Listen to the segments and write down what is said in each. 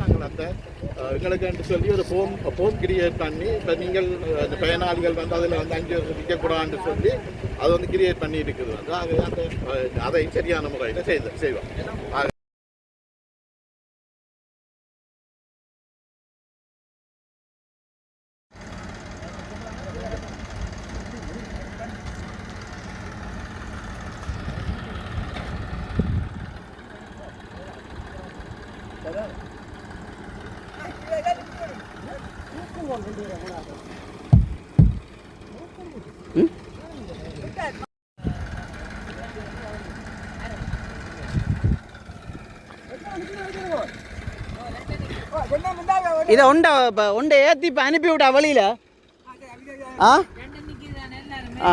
நாங்கள் அந்த எங்களுக்கு என்று சொல்லி ஒரு ஃபோம் ஃபோம் கிரியேட் பண்ணி இப்போ நீங்கள் அந்த பயனாளிகள் வந்து அதில் வந்து அஞ்சு வருஷம் நிற்கக்கூடாதுன்னு சொல்லி அதை வந்து கிரியேட் பண்ணி இருக்குது வந்து அது அந்த அதை சரியான முறையில் செய்து செய்வோம். இதை உண்டை உண்டை ஏற்றி இப்போ அனுப்பி விட்டா வழியில்? ஆ? ஆ.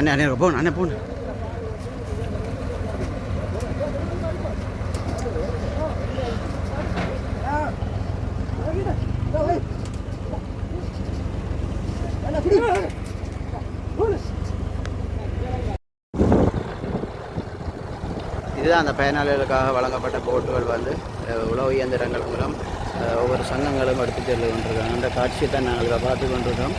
அண்ணே அண்ணே போன் அண்ணே போன் இதுதான் அந்த பயனாளிகளுக்காக வழங்கப்பட்ட போட்டுகள் வந்து உழவு இயந்திரங்கள் மூலம் ஒவ்வொரு சங்கங்களும் எடுத்து செல்லு கொண்டிருக்காங்க அந்த காட்சியை தான் நாங்கள் பார்த்து கொண்டிருக்கோம்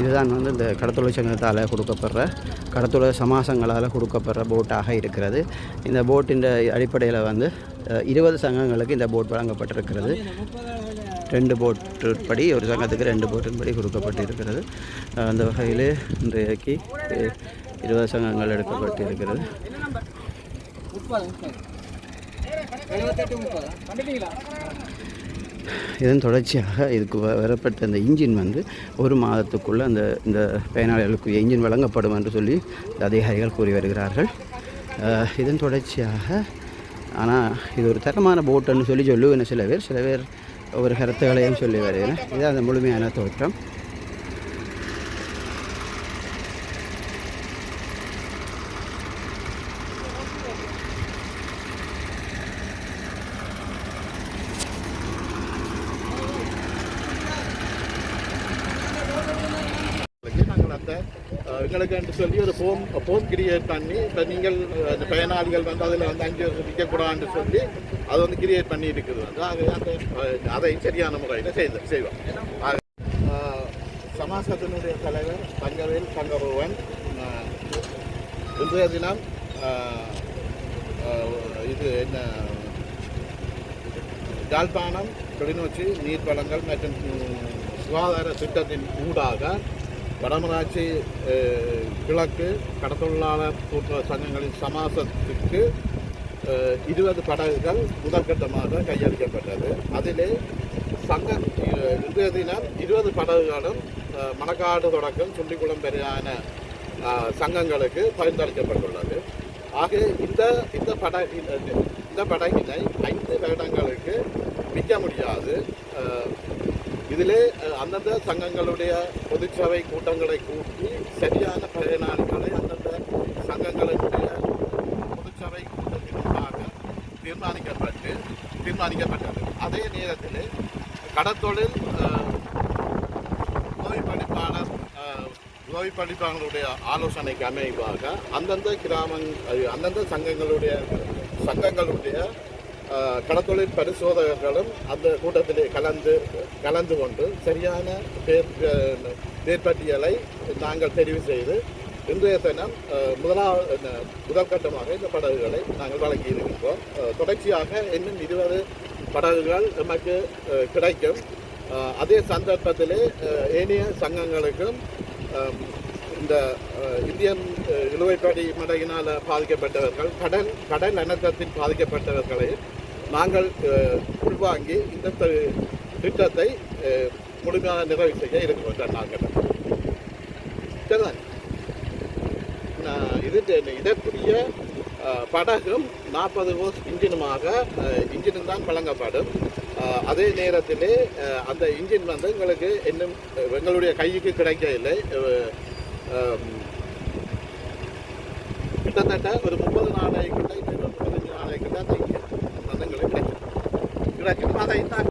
இதுதான் வந்து இந்த கடத்தொழில் சங்கத்தால் கொடுக்கப்படுற கடத்தொழில் சமாசங்களால் கொடுக்கப்படுற போட்டாக இருக்கிறது. இந்த போட்டின் அடிப்படையில் வந்து இருபது சங்கங்களுக்கு இந்த போட் வழங்கப்பட்டிருக்கிறது. ரெண்டு போட்டு படி ஒரு சங்கத்துக்கு ரெண்டு போட்டின் படி கொடுக்கப்பட்டு இருக்கிறது அந்த வகையில் இன்றைக்கு இருபது சங்கங்கள் எடுக்கப்பட்டு இருக்கிறது இதன் தொடர்ச்சியாக இதுக்கு வ- வரப்பட்ட இந்த இன்ஜின் வந்து ஒரு மாதத்துக்குள்ளே அந்த இந்த பயனாளிகளுக்கு இன்ஜின் வழங்கப்படும் என்று சொல்லி அதிகாரிகள் கூறி வருகிறார்கள். இதன் தொடர்ச்சியாக ஆனால் இது ஒரு தரமான போட்டுன்னு சொல்லி சொல்லுவேன் சில பேர் சில பேர் ஒரு கருத்துக்களையும் சொல்லி வருகிறேன் இது அந்த முழுமையான தோற்றம். எங்களுக்கு என்று சொல்லி ஒரு ஃபோம் ஃபோம் கிரியேட் பண்ணி இப்போ நீங்கள் அந்த பயனாளிகள் வந்து அதில் வந்து அஞ்சு வருஷம் நிற்கக்கூடாதுன்னு சொல்லி அதை வந்து கிரியேட் பண்ணி இருக்குது வந்து. ஆக, அந்த அதை சரியான முறையில் செய்த செய்வோம். சமாசத்தினுடைய தலைவர் தங்கவேல் தங்கபவன் இன்றைய தினம் இது என்ன யாழ்ப்பாணம் கிளிநொச்சி நீர் வளங்கள் மற்றும் சுகாதார திட்டத்தின் ஊடாக வடமராட்சி கிழக்கு கடத்தொழிலாளர் கூட்டுறவு சங்கங்களின் சமாசத்துக்கு இருபது படகுகள் முதற்கட்டமாக கையளிக்கப்பட்டது. அதிலே சங்க அஹ், இன்றைய தினம் இருபது படகுகளும் மணக்காடு தொடக்கம் சுண்டிக்குளம் பெரியான சங்கங்களுக்கு பரிந்துரைக்கப்பட்டுள்ளது. ஆக இந்த இந்த பட இந்த படகினை ஐந்து வருடங்களுக்கு விற்க முடியாது. இதில் அந்தந்த சங்கங்களுடைய பொதுச்சபை கூட்டங்களை கூட்டி சரியான பயனாளிகளை அந்தந்த சங்கங்களுடைய பொதுச்சபை கூட்டத்திற்காக தீர்மானிக்கப்பட்டு தீர்மானிக்கப்பட்டது. அதே நேரத்தில் கடத்தொழில் உதவி படிப்பாளர் உதவி படிப்பாளர்களுடைய ஆலோசனைக்கு அமைவாக அந்தந்த கிராமங் அந்தந்த சங்கங்களுடைய சங்கங்களுடைய கடத்தொழில் பரிசோதகர்களும் அந்த கூட்டத்திலே கலந்து கலந்து கொண்டு சரியான பேர் பேர்பட்டியலை நாங்கள் தெரிவு செய்து இன்றைய தினம் முதலாவது முதல் கட்டமாக இந்த படகுகளை நாங்கள் வழங்கி இருக்கின்றோம் தொடர்ச்சியாக இன்னும் இருபது படகுகள் நமக்கு கிடைக்கும். அதே சந்தர்ப்பத்திலே ஏனைய சங்கங்களுக்கும் இந்த இந்தியன் இழுவைப்படி மடையினால் பாதிக்கப்பட்டவர்கள் கடல் கடல் அனர்த்தத்தில் பாதிக்கப்பட்டவர்களை நாங்கள் உள்வாங்கி இந்த திட்டத்தை முழுமையாக நிறைவு செய்ய இருக்கிறோம் நாங்கள் சரிதான் நான் இது இதற்குரிய படகும் நாற்பது ஹோஸ் இன்ஜினுமாக இன்ஜினும் தான் வழங்கப்படும். அதே நேரத்திலே அந்த இன்ஜின் வந்து எங்களுக்கு இன்னும் எங்களுடைய கைக்கு கிடைக்கவில்லை. கிட்டத்தட்ட ஒரு முப்பது நாளைக்குள்ள முப்பத்தஞ்சு நாளைக்குள்ள அந்த இன்ஜின் வந்து எங்களுக்கு கிடைக்கும் கிடைக்கும் அதை தான்